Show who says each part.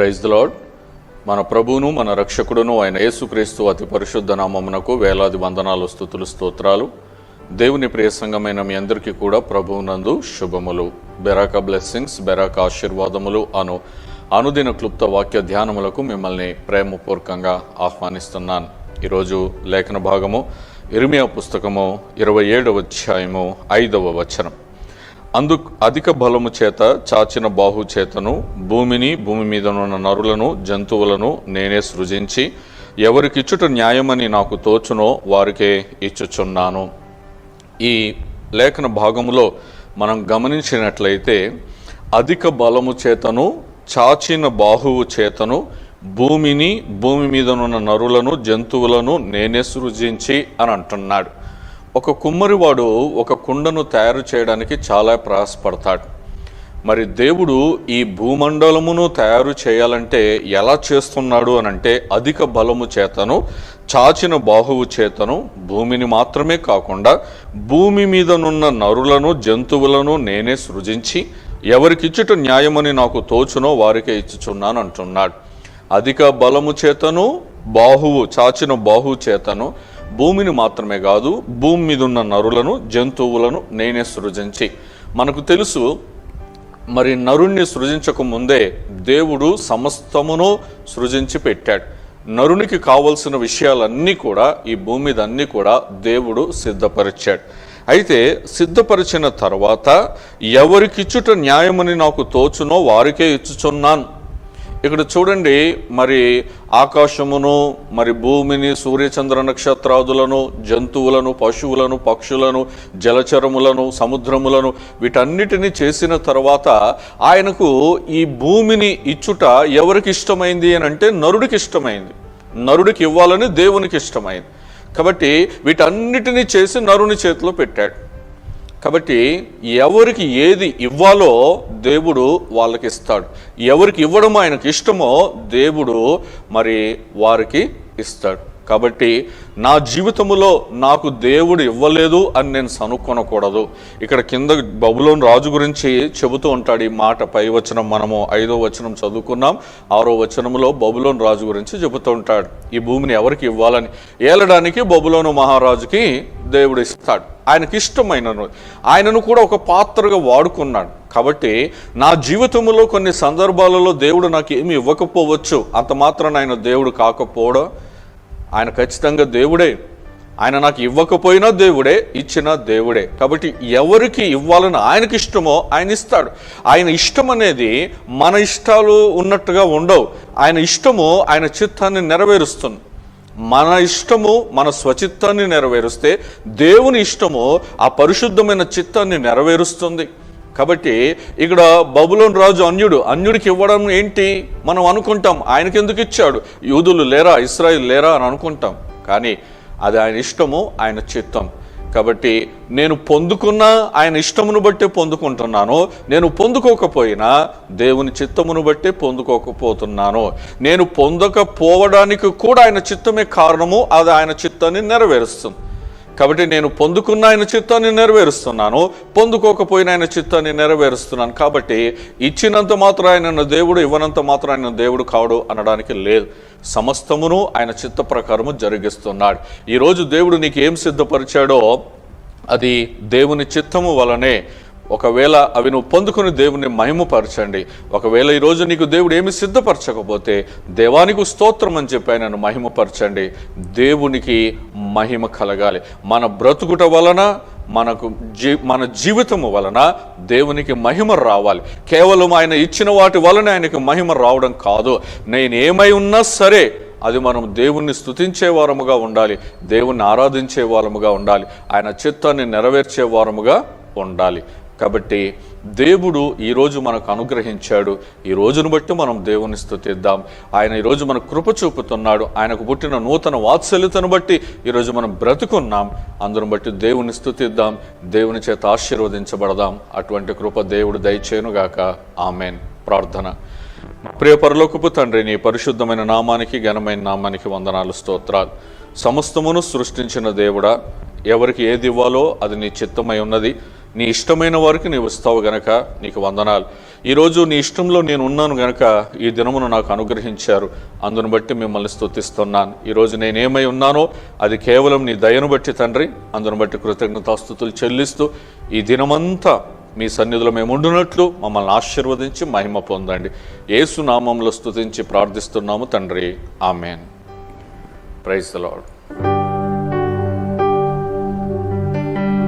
Speaker 1: Praise the lord మన ప్రభువును మన రక్షకుడును ఆయన యేసుక్రీస్తు అతి పరిశుద్ధ నామమునకు వేలాది వందనాలు స్థుతులు స్తోత్రాలు. దేవుని ప్రియ సంఘమైన మీ అందరికీ కూడా ప్రభువునందు శుభములు. బెరాక బ్లెస్సింగ్స్ బెరాక ఆశీర్వాదములు అను అనుదిన క్లుప్త వాక్య ధ్యానములకు మిమ్మల్ని ప్రేమపూర్వకంగా ఆహ్వానిస్తున్నాను. ఈరోజు లేఖన భాగము ఇరిమియా పుస్తకము ఇరవై ఏడవ అధ్యాయము ఐదవ వచనం. అందు అధిక బలము చేత చాచిన బాహు చేతను భూమిని భూమి మీదనున్న నరులను జంతువులను నేనే సృజించి ఎవరికిచ్చుట న్యాయమని నాకు తోచునో వారికే ఇచ్చుచున్నాను. ఈ లేఖన భాగములో మనం గమనించినట్లయితే అధిక బలము చేతను చాచిన బాహువు చేతను భూమిని భూమి మీదనున్న నరులను జంతువులను నేనే సృజించి అని అంటున్నాడు. ఒక కుమ్మరివాడు ఒక కుండను తయారు చేయడానికి చాలా ప్రయాసపడతాడు. మరి దేవుడు ఈ భూమండలమును తయారు చేయాలంటే ఎలా చేస్తున్నాడు అని అంటే అధిక బలము చేతను చాచిన బాహువు చేతను భూమిని మాత్రమే కాకుండా భూమి మీదనున్న నరులను జంతువులను నేనే సృజించి ఎవరికిచ్చుట న్యాయమని నాకు తోచునో వారికే ఇచ్చుచున్నాను అంటున్నాడు అధిక బలము చేతను బాహువు చాచిన బాహువు చేతను భూమిని మాత్రమే కాదు భూమి మీద ఉన్న నరులను జంతువులను నేనే సృజించి. మనకు తెలుసు మరి నరుణ్ణి సృజించక ముందే దేవుడు సమస్తమును సృజించి పెట్టాడు. నరునికి కావలసిన విషయాలన్నీ కూడా ఈ భూమి మీద అన్నీ కూడా దేవుడు సిద్ధపరిచాడు. అయితే సిద్ధపరిచిన తర్వాత ఎవరికిచ్చుట న్యాయమని నాకు తోచునో వారికే ఇచ్చుచున్నాను. ఇక్కడ చూడండి మరి ఆకాశమును మరి భూమిని సూర్యచంద్ర నక్షత్రాదులను జంతువులను పశువులను పక్షులను జలచరములను సముద్రములను వీటన్నిటిని చేసిన తర్వాత ఆయనకు ఈ భూమిని ఇచ్చుట ఎవరికి ఇష్టమైంది అని అంటే నరుడికి ఇష్టమైంది. నరుడికి ఇవ్వాలని దేవునికి ఇష్టమైంది. కాబట్టి వీటన్నిటిని చేసి నరుని చేతిలో పెట్టాడు. కాబట్టి ఎవరికి ఏది ఇవ్వాలో దేవుడు వాళ్ళకి ఇస్తాడు ఎవరికి ఇవ్వడం ఆయనకి ఇష్టమో దేవుడు మరి వారికి ఇస్తాడు. కాబట్టి నా జీవితములో నాకు దేవుడు ఇవ్వలేదు అని నేను సనుక్కొనకూడదు ఇక్కడ కింద బబులోని రాజు గురించి చెబుతూ ఉంటాడు ఈ మాట. పై వచనం మనము ఐదో వచనం చదువుకున్నాం. ఆరో వచనంలో బబులోని రాజు గురించి చెబుతూ ఉంటాడు. ఈ భూమిని ఎవరికి ఇవ్వాలని? ఏలడానికి బబులోను మహారాజుకి దేవుడు ఇస్తాడు. ఆయనకి ఇష్టమైనను. ఆయనను కూడా ఒక పాత్రగా వాడుకున్నాడు. కాబట్టి నా జీవితంలో కొన్ని సందర్భాలలో దేవుడు నాకు ఏమి ఇవ్వకపోవచ్చు అంత మాత్రాన ఆయన దేవుడు కాకపోవడం ఆయన ఖచ్చితంగా దేవుడే. ఆయన నాకు ఇవ్వకపోయినా దేవుడే ఇచ్చిన దేవుడే. కాబట్టి ఎవరికి ఇవ్వాలని ఆయనకి ఇష్టమో ఆయన ఇస్తాడు. ఆయన ఇష్టం అనేది మన ఇష్టాలు ఉన్నట్టుగా ఉండవు. ఆయన ఇష్టము ఆయన చిత్తాన్ని నెరవేరుస్తుంది. మన ఇష్టము మన స్వచిత్తాన్ని నెరవేరుస్తే దేవుని ఇష్టము ఆ పరిశుద్ధమైన చిత్తాన్ని నెరవేరుస్తుంది. కాబట్టి ఇక్కడ బబులోని రాజు అన్యుడు అన్యుడికి ఇవ్వడం ఏంటి? మనం అనుకుంటాం ఆయనకి ఎందుకు ఇచ్చాడు? యూదులు లేరా ఇస్రాయిల్ లేరా అని అనుకుంటాం. కానీ అది ఆయన ఇష్టము ఆయన చిత్తం. కాబట్టి నేను పొందుకున్న ఆయన ఇష్టమును బట్టే పొందుకుంటున్నాను. నేను పొందుకోకపోయినా దేవుని చిత్తమును బట్టే పొందుకోకపోతున్నాను. నేను పొందకపోవడానికి కూడా ఆయన చిత్తమే కారణము. అది ఆయన చిత్తాన్ని నెరవేరుస్తుంది. కాబట్టి నేను పొందుకున్న ఆయన చిత్తాన్ని నెరవేరుస్తున్నాను. పొందుకోకపోయిన ఆయన చిత్తాన్ని నెరవేరుస్తున్నాను. కాబట్టి ఇచ్చినంత మాత్రం ఆయన దేవుడు ఇవ్వనంత మాత్రం ఆయన దేవుడు కాడు అనడానికి లేదు. సమస్తమును ఆయన చిత్త ప్రకారము జరిగిస్తున్నాడు. ఈరోజు దేవుడు నీకు ఏం సిద్ధపరిచాడో అది దేవుని చిత్తము వలనే. ఒకవేళ అవి నువ్వు పొందుకుని దేవుని మహిమపరచండి. ఒకవేళ ఈరోజు నీకు దేవుడు ఏమి సిద్ధపరచకపోతే దేవానికి స్తోత్రం అని చెప్పి ఆయనను మహిమపరచండి. దేవునికి మహిమ కలగాలి. మన బ్రతుకుట వలన మనకు జీ మన జీవితము వలన దేవునికి మహిమ రావాలి. కేవలం ఆయన ఇచ్చిన వాటి వలన ఆయనకి మహిమ రావడం కాదు. నేను ఏమై ఉన్నా సరే అది మనం దేవుణ్ణి స్తుతించే వారముగా ఉండాలి. దేవుణ్ణి ఆరాధించే వారముగా ఉండాలి. ఆయన చిత్తాన్ని నెరవేర్చే వారముగా ఉండాలి. కాబట్టి దేవుడు ఈరోజు మనకు అనుగ్రహించాడు. ఈ రోజును బట్టి మనం దేవుని స్థుతిద్దాం ఆయన ఈరోజు మనకు కృప చూపుతున్నాడు. ఆయనకు పుట్టిన నూతన వాత్సల్యతను బట్టి ఈరోజు మనం బ్రతుకున్నాం. అందును బట్టి దేవుని స్తుతిద్దాం. దేవుని చేత ఆశీర్వదించబడదాం. అటువంటి కృప దేవుడు దయచేయునుగాక. ఆమెన్. ప్రార్థన. ప్రియ పరలోకపు తండ్రి నీ పరిశుద్ధమైన నామానికి ఘనమైన నామానికి వందనాలు స్తోత్రాలు. సమస్తమును సృష్టించిన దేవుడా ఎవరికి ఏది ఇవ్వాలో అది నీ చిత్తమై ఉన్నది. నీ ఇష్టమైన వారికి నీవు ఇస్తావు గనక నీకు వందనాలు. ఈరోజు నీ ఇష్టంలో నేను ఉన్నాను గనక ఈ దినమును నాకు అనుగ్రహించారు. అందును బట్టి మిమ్మల్ని స్థుతిస్తున్నాను ఈరోజు నేనేమై ఉన్నానో అది కేవలం నీ దయను బట్టి తండ్రి అందును బట్టి కృతజ్ఞతాస్థుతులు చెల్లిస్తూ ఈ దినమంతా మీ సన్నిధిలో మేము ఉండునట్లు మమ్మల్ని ఆశీర్వదించి మహిమ పొందండి. ఏసునామంలో నామంలో ప్రార్థిస్తున్నాము తండ్రి. ఆమెన్. Praise the lord